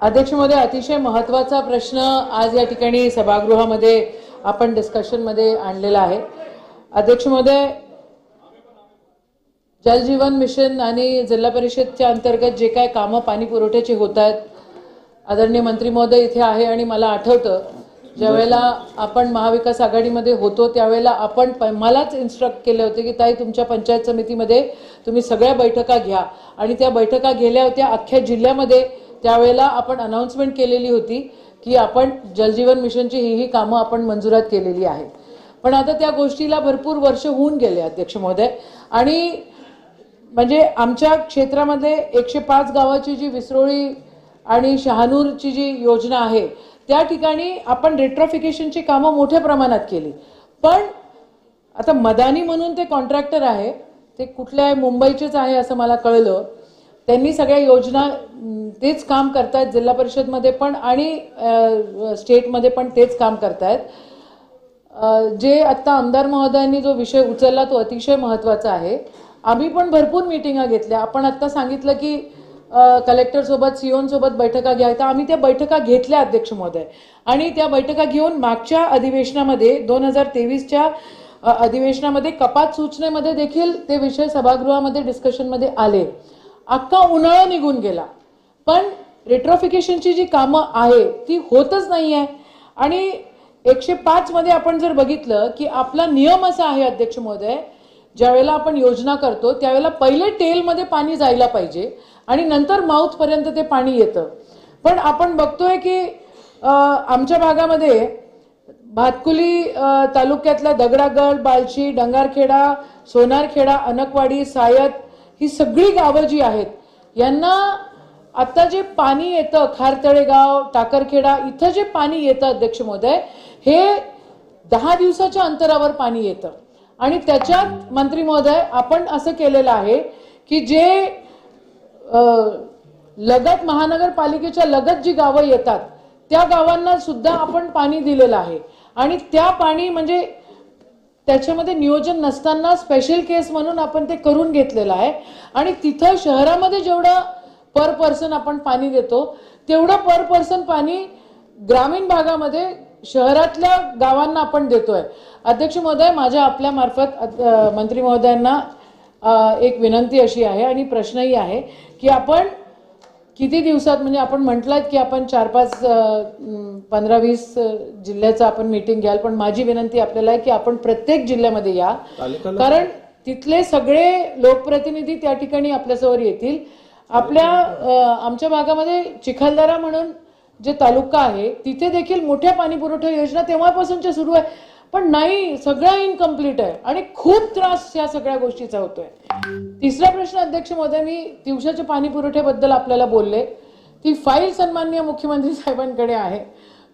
अध्यक्ष महोदय अतिशय महत्त्वाचा प्रश्न आज या ठिकाणी सभागृहामध्ये आपण डिस्कशनमध्ये आणलेला आहे. अध्यक्ष महोदय जलजीवन मिशन आणि जिल्हा परिषदच्या अंतर्गत जे काय कामं पाणी पुरवठ्याची होत आहेत आदरणीय मंत्री महोदय इथे आहे आणि मला आठवतं ज्यावेळेला आपण महाविकास आघाडीमध्ये होतो त्यावेळेला आपण प- मलाच इन्स्ट्रक्ट केले होते की ताई तुमच्या पंचायत समितीमध्ये तुम्ही सगळ्या बैठका घ्या. आणि त्या बैठका गेल्या होत्या अख्ख्या जिल्ह्यामध्ये. त्यावेळेला आपण अनाऊन्समेंट केलेली होती की आपण जलजीवन मिशनची ही ही कामं आपण मंजुरात केलेली आहेत. पण आता त्या गोष्टीला भरपूर वर्ष होऊन गेले अध्यक्ष महोदय. आणि म्हणजे आमच्या क्षेत्रामध्ये एकशे पाच गावाची जी विसरोळी आणि शहानूरची जी योजना आहे त्या ठिकाणी आपण रेट्रोफिकेशनची कामं मोठ्या प्रमाणात केली. पण आता मदानी म्हणून ते कॉन्ट्रॅक्टर आहे ते कुठल्या मुंबईचेच आहे असं मला कळलं. त्यांनी सगळ्या योजना तेच काम करतायत जिल्हा परिषदमध्ये पण आणि स्टेटमध्ये पण तेच काम करतायत. जे आत्ता आमदार महोदयांनी जो विषय उचलला तो अतिशय महत्त्वाचा आहे. आम्ही पण भरपूर मिटिंगा घेतल्या. आपण आत्ता सांगितलं की कलेक्टरसोबत सोबत बैठका घ्या. तर आम्ही त्या बैठका घेतल्या अध्यक्ष महोदय. आणि त्या बैठका घेऊन मागच्या अधिवेशनामध्ये दोन हजार तेवीसच्या अधिवेशनामध्ये कपात सूचनेमध्ये देखील ते विषय सभागृहामध्ये डिस्कशनमध्ये आले. अख्खा उन्हाळा निघून गेला. पण रेट्रोफिकेशनची जी कामं आहे ती होतच नाही आहे आणि एकशे पाचमध्ये आपण जर बघितलं की आपला नियम असा आहे अध्यक्ष महोदय ज्यावेळेला आपण योजना करतो त्यावेळेला पहिले टेलमध्ये पाणी जायला पाहिजे आणि नंतर माऊथपर्यंत ते पाणी येतं. पण आपण बघतोय की आमच्या भागामध्ये भातकुली तालुक्यातल्या दगडागड बालशी डंगारखेडा सोनारखेडा अनकवाडी सायत ही सगळी गावं जी आहेत यांना आता जे पाणी येतं खारतळेगाव टाकरखेडा इथं जे पाणी येतं अध्यक्ष महोदय हे दहा दिवसाच्या अंतरावर पाणी येतं. आणि त्याच्यात मंत्री महोदय आपण असं केलेलं आहे की जे लगत महानगरपालिकेच्या लगत जी गावं येतात त्या गावांना सुद्धा आपण पाणी दिलेलं आहे. आणि त्या पाणी म्हणजे त्याच्यामध्ये नियोजन नसताना स्पेशल केस म्हणून आपण ते करून घेतलेलं आहे. आणि तिथं शहरामध्ये जेवढं पर पर्सन आपण पाणी देतो तेवढं पर पर्सन पाणी ग्रामीण भागामध्ये शहरातल्या गावांना आपण देतोय. अध्यक्ष महोदय माझ्या आपल्या मार्फत मंत्री महोदयांना एक विनंती अशी आहे आणि प्रश्नही आहे की आपण किती दिवसात म्हणजे आपण म्हटलात की आपण चार पाच पंधरा वीस जिल्ह्याचं आपण मीटिंग घ्याल पण माझी विनंती आपल्याला आहे की आपण प्रत्येक जिल्ह्यामध्ये या. कारण तिथले सगळे लोकप्रतिनिधी त्या ठिकाणी आपल्यासमोर येतील. आपल्या आमच्या भागामध्ये चिखलदरा म्हणून जे तालुका आहे तिथे देखील मोठ्या पाणी पुरवठा योजना तेव्हापासूनच्या सुरू आहे. पण नाही सगळ्या इनकम्प्लीट आहे आणि खूप त्रास या सगळ्या गोष्टीचा होतोय. तिसरा प्रश्न अध्यक्ष महोदय मी दिवसाच्या पाणी पुरवठ्याबद्दल आपल्याला बोलले. ती फाईल सन्माननीय मुख्यमंत्री साहेबांकडे आहे.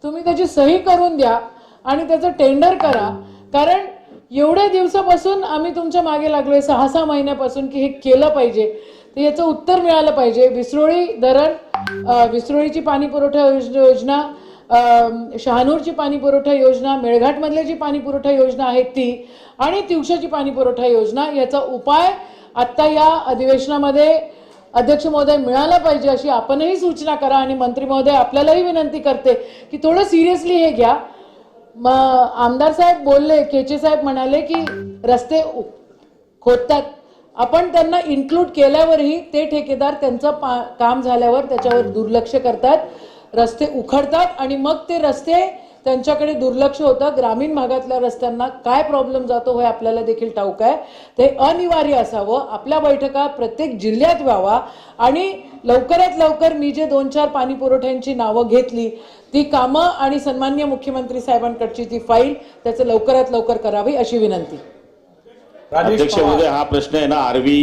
तुम्ही त्याची सही करून द्या आणि त्याचं टेंडर करा. कारण एवढ्या दिवसापासून आम्ही तुमच्या मागे लागलोय सहा सहा महिन्यापासून की हे केलं पाहिजे. तर याचं उत्तर मिळालं पाहिजे. विसरोळी धरण विसरोळीची पाणी पुरवठा योजना शहानूरची पाणी पुरवठा योजना मेळघाटमधल्या जी पाणी पुरवठा योजना आहे ती आणि तिवशाची पाणी पुरवठा योजना याचा उपाय आत्ता या अधिवेशनामध्ये अध्यक्ष महोदय मिळाला पाहिजे अशी आपणही सूचना करा आणि मंत्री महोदय आपल्यालाही विनंती करते की थोडं सिरियसली हे घ्या. मग आमदार साहेब बोलले केचे साहेब म्हणाले की रस्ते खोदतात. आपण त्यांना इन्क्लूड केल्यावरही ते ठेकेदार त्यांचं पा काम झाल्यावर त्याच्यावर दुर्लक्ष करतात रस्ते उखडतात आणि मग ते रस्ते त्यांच्याकडे दुर्लक्ष होतं. ग्रामीण भागातल्या रस्त्यांना काय प्रॉब्लेम जातो हे आपल्याला देखील ठाऊक आहे. ते अनिवार्य असावं. आपल्या बैठका प्रत्येक जिल्ह्यात व्हावा आणि लवकरात लवकर मी जे दोन चार पाणी पुरवठ्यांची नावं घेतली ती कामं आणि सन्मान्य मुख्यमंत्री साहेबांकडची ती फाईल त्याचं लवकरात लवकर करावी अशी विनंती. अध्यक्ष महोदय हा प्रश्न आहे ना आरवी